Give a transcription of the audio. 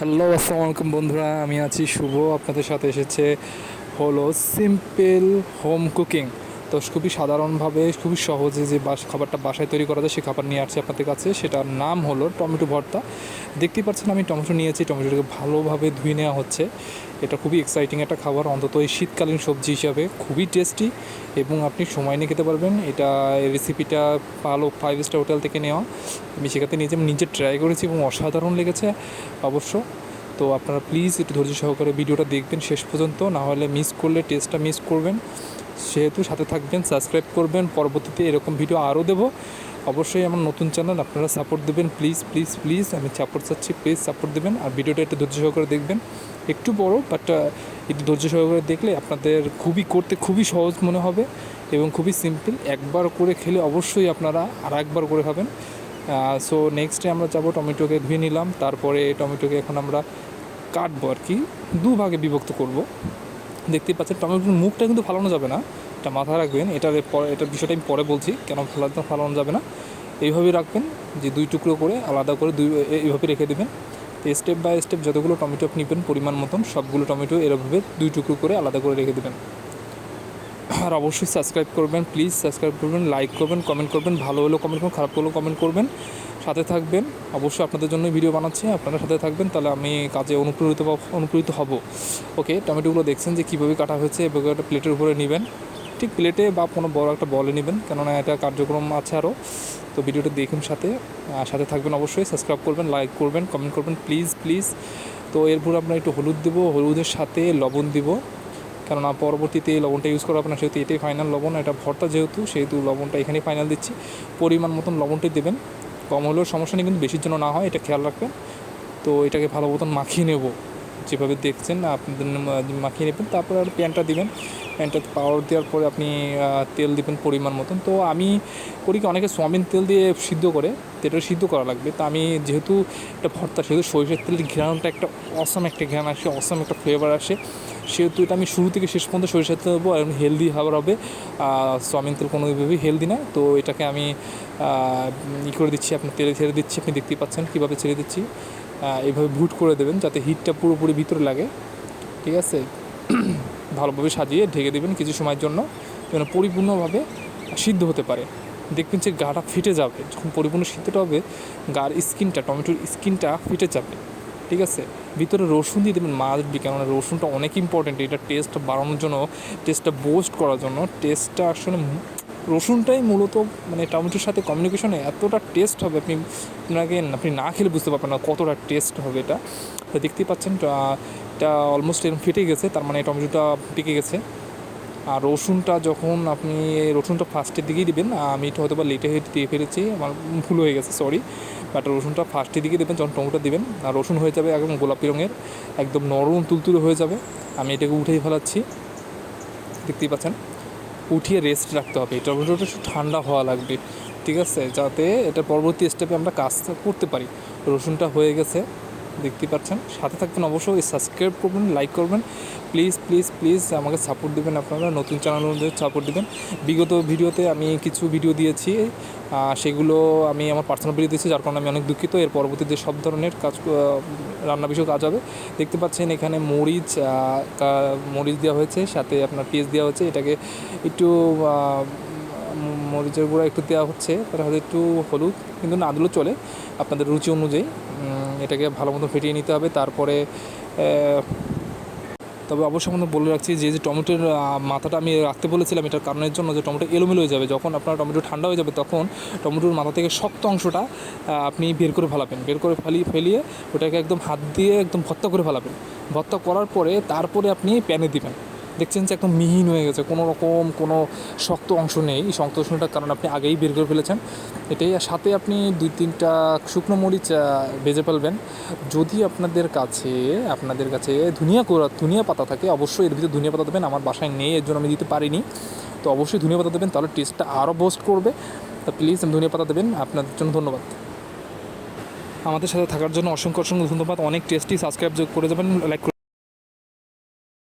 Hello আসসালামু আলাইকুম বন্ধুরা আমি আছি শুভ। আপনাদের সাথে এসেছে হলো সিম্পল হোম কুকিং তো খুবই সাধারণভাবে খুবই সহজে যে বাস খাবারটা বাসায় তৈরি করা যায় সে খাবার নিয়ে আসছি আপনাদের কাছে। সেটার নাম হলো টমেটো ভর্তা। দেখতেই পাচ্ছেন আমি টমেটো নিয়েছি। টমেটোটাকে ভালোভাবে ধুয়ে নেওয়া হচ্ছে। এটা খুবই এক্সাইটিং একটা খাবার। অন্তত এই শীতকালীন সবজি হিসাবে খুবই টেস্টি এবং আপনি সময় নিয়ে খেতে পারবেন। এটা রেসিপিটা ভালো ফাইভ স্টার হোটেল থেকে নেওয়া। আমি সেখানে নিজে নিজে ট্রাই করেছি এবং অসাধারণ লেগেছে অবশ্য। তো আপনারা প্লিজ একটু ধৈর্য সহকারে ভিডিওটা দেখবেন শেষ পর্যন্ত। না হলে মিস করলে টেস্টটা মিস করবেন। সেহেতু সাথে থাকবেন সাবস্ক্রাইব করবেন, পরবর্তীতে এরকম ভিডিও আরও দেবো। অবশ্যই আমার নতুন চ্যানেল আপনারা সাপোর্ট দেবেন প্লিজ প্লিজ প্লিজ আমি সাপোর্ট চাচ্ছি প্লিজ সাপোর্ট দেবেন। আর ভিডিওটা একটু ধৈর্য সহকারে দেখবেন। একটু বড় বাট একটু ধৈর্য সহকারে দেখলে আপনাদের খুবই করতে খুবই সহজ মনে হবে এবং খুবই সিম্পল একবার করে খেলে অবশ্যই আপনারা আর একবার করে খাবেন। সো নেক্সটে আমরা যাব, টমেটোকে ধুয়ে নিলাম। তারপরে টমেটোকে এখন আমরা কাটবো আর কি। দুভাগে বিভক্ত করব। দেখতেই পাচ্ছেন টমেটোর মুখটা কিন্তু ফালানো যাবে না। এটা মাথায় রাখবেন এটার পরে এটার বিষয়টা আমি পরে বলছি, কেন ফালাতে ফালানো যাবে না। এইভাবেই রাখবেন, যে দুই টুকরো করে, আলাদা করে দুই এইভাবে রেখে দেবেন। স্টেপ বাই স্টেপ যতগুলো টমেটো আপনি নেবেন পরিমাণ মতন, সবগুলো টমেটো এরভাবে দুই টুকরো করে আলাদা করে রেখে দেবেন। আর অবশ্যই সাবস্ক্রাইব করবেন প্লিজ সাবস্ক্রাইব করবেন লাইক করবেন কমেন্ট করবেন, ভালো হলেও কমেন্ট করবেন, খারাপ হলেও কমেন্ট করবেন। সাথে থাকবেন। অবশ্যই আপনাদের জন্য ভিডিও বানাচ্ছি। আপনারা সাথে থাকবেন, তাহলে আমি কাজে অনুপ্রেরিত অনুপ্রেরিত হব। ওকে টমেটোগুলো দেখছেন যে কীভাবে কাটা হয়েছে এবং একটা প্লেটের উপরে নেবেন। ঠিক প্লেটে বা কোনো বড় একটা বলে নেবেন, কেননা এটা কার্যক্রম আছে আরও তো ভিডিওটা দেখুন সাথে। সাথে থাকবেন অবশ্যই সাবস্ক্রাইব করবেন লাইক করবেন কমেন্ট করবেন প্লিজ প্লিজ তো এরপর আপনার একটু হলুদ দেবো, হলুদের সাথে লবণ দিব। কেননা পরবর্তীতে এই লবণটা ইউজ করা আপনার সেহেতু এটাই ফাইনাল লবণ, এটা ভর্তা যেহেতু, সেহেতু লবণটা এখানেই ফাইনাল দিচ্ছি। পরিমাণ মতন লবণটাই দেবেন। কম হলেও সমস্যা নেই, কিন্তু বেশির জন্য না হয়, এটা খেয়াল রাখবেন। তো এটাকে ভালো মতন মাখিয়ে নেব। যেভাবে দেখছেন, আপনাদের মাখিয়ে নেবেন, তারপরে আর প্যানটা দিবেন। প্যানটা পাওয়ার দেওয়ার পরে আপনি তেল দিবেন পরিমাণ মতন। তো আমি করি কি, অনেকে সোয়াবিন তেল দিয়ে সিদ্ধ করে, তো এটা সিদ্ধ করা লাগবে। তো আমি যেহেতু এটা ভর্তা, সেহেতু সরিষার তেলের ঘ্রাণটা একটা অসম একটা ঘ্রাণ আসে অসম একটা ফ্লেভার আসে। সেহেতু এটা আমি শুরু থেকে শেষ পর্যন্ত সরিষার তেল দেবো, আর হেলদি খাবার হবে। সোয়াবিন তেল কোনোভাবেই হেলদি না। তো এটাকে আমি ই করে দিচ্ছি, আপনার তেলে ছেড়ে দিচ্ছি, আপনি দেখতেই পাচ্ছেন কীভাবে ছেড়ে দিচ্ছি। এইভাবে ভুট করে দেবেন যাতে হিটটা পুরোপুরি ভিতরে লাগে। ঠিক আছে? ভালোভাবে সাজিয়ে ঢেকে দেবেন কিছু সময়ের জন্য, যেন পরিপূর্ণভাবে সিদ্ধ হতে পারে। দেখবেন যে গাটা ফেটে যাবে। যখন পরিপূর্ণ সিদ্ধটা হবে, গার স্কিনটা, টমেটোর স্কিনটা ফেটে যাবে। ঠিক আছে? ভিতরে রসুন দিয়ে দেবেন, মাছ কেননা রসুনটা অনেক ইম্পর্টেন্ট এটা টেস্ট বাড়ানোর জন্য টেস্টটা বোস্ট করার জন্য টেস্টটা আসলে রসুনটাই মূলত মানে টমেটোর সাথে কমিউনিকেশনে এতটা টেস্ট হবে। আপনি আপনাকে আপনি না খেলে বুঝতে পারবেন না কতটা টেস্ট হবে এটা। তো দেখতেই পাচ্ছেন, এটা অলমোস্ট এরকম ফেটে গেছে, তার মানে টমেটোটা পেকে গেছে। আর রসুনটা যখন আপনি রসুনটা ফার্স্টের দিকেই দিবেন, আমি এটা হয়তো বা লেটে দিয়ে ফেলেছি, আমার ভুল হয়ে গেছে সরি বাট রসুনটা ফার্স্টের দিকে দেবেন, যখন টমেটো দেবেন, আর রসুন হয়ে যাবে একদম গোলাপি রঙের, একদম নরম তুলতুলে হয়ে যাবে। আমি এটাকে উঠেই ফেলাচ্ছি। দেখতেই পাচ্ছেন, উঠিয়ে রেস্ট রাখতে হবে। টমেটোটা একটু ঠান্ডা হওয়া লাগবে। ঠিক আছে? যাতে এটা পরবর্তী স্টেপে আমরা কাজ করতে পারি। রসুনটা হয়ে গেছে দেখতেই পাচ্ছেন। সাথে থাকবেন অবশ্যই সাবস্ক্রাইব করবেন লাইক করবেন। প্লিজ প্লিজ প্লিজ আমাকে সাপোর্ট দেবেন আপনারা। নতুন চ্যানেলদের সাপোর্ট দেবেন। বিগত ভিডিওতে আমি কিছু ভিডিও দিয়েছি। সেগুলো আমি আমার পার্সোনাল ভিডিও দিয়েছি, যার কারণে আমি অনেক দুঃখিত। এর পরবর্তীতে সব ধরনের কাজ রান্না বিষয়ক কাজ হবে, দেখতে পাচ্ছেন এখানে মরিচ মরিচ দেওয়া হয়েছে। সাথে আপনার পেঁয়াজ দেওয়া হয়েছে। এটাকে একটু মরিচের গুঁড়া একটু দেওয়া হচ্ছে তার হয়তো একটু হলুদ, কিন্তু না দিলেও চলে। আপনাদের রুচি অনুযায়ী এটাকে ভালো মতো ফেটিয়ে নিতে হবে। তারপরে তবে অবশ্যই আপনাদের বলে রাখছি যে যে টমেটোর মাথাটা আমি রাখতে বলেছিলাম, এটার কারণের জন্য যে টমেটো এলোমেলো হয়ে যাবে। যখন আপনার টমেটো ঠান্ডা হয়ে যাবে, তখন টমেটোর মাথা থেকে শক্ত অংশটা আপনি বের করে ফেলাবেন। বের করে ফেলিয়ে ফেলিয়ে ওটাকে একদম হাত দিয়ে একদম ভর্তা করে ফেলাবেন। ভর্তা করার পরে তারপরে আপনি প্যানে দিবেন। দেখছেন যে একদম মিহিন হয়ে গেছে, কোনো রকম কোনো শক্ত অংশ নেই। এই শক্ত অংশটার কারণ আপনি আগেই বের করে ফেলেছেন। এটাই, আর সাথে আপনি দুই তিনটা শুকনো মরিচ ভেজে ফেলবেন। যদি আপনাদের কাছে আপনাদের কাছে ধুনিয়া কোড়া ধুনিয়া পাতা থাকে, অবশ্যই এর ভিতরে ধনিয়া পাতা দেবেন। আমার বাসায় নেই, এর জন্য আমি দিতে পারিনি। তো অবশ্যই ধনিয়া পাতা দেবেন, তাহলে টেস্টটা আরও বোস্ট করবে। তা প্লিজ ধনিয়া পাতা দেবেন আপনাদের জন্য ধন্যবাদ। আমাদের সাথে থাকার জন্য অসংখ্য অসংখ্য ধন্যবাদ। অনেক টেস্টি সাবস্ক্রাইব করে যাবেন লাইক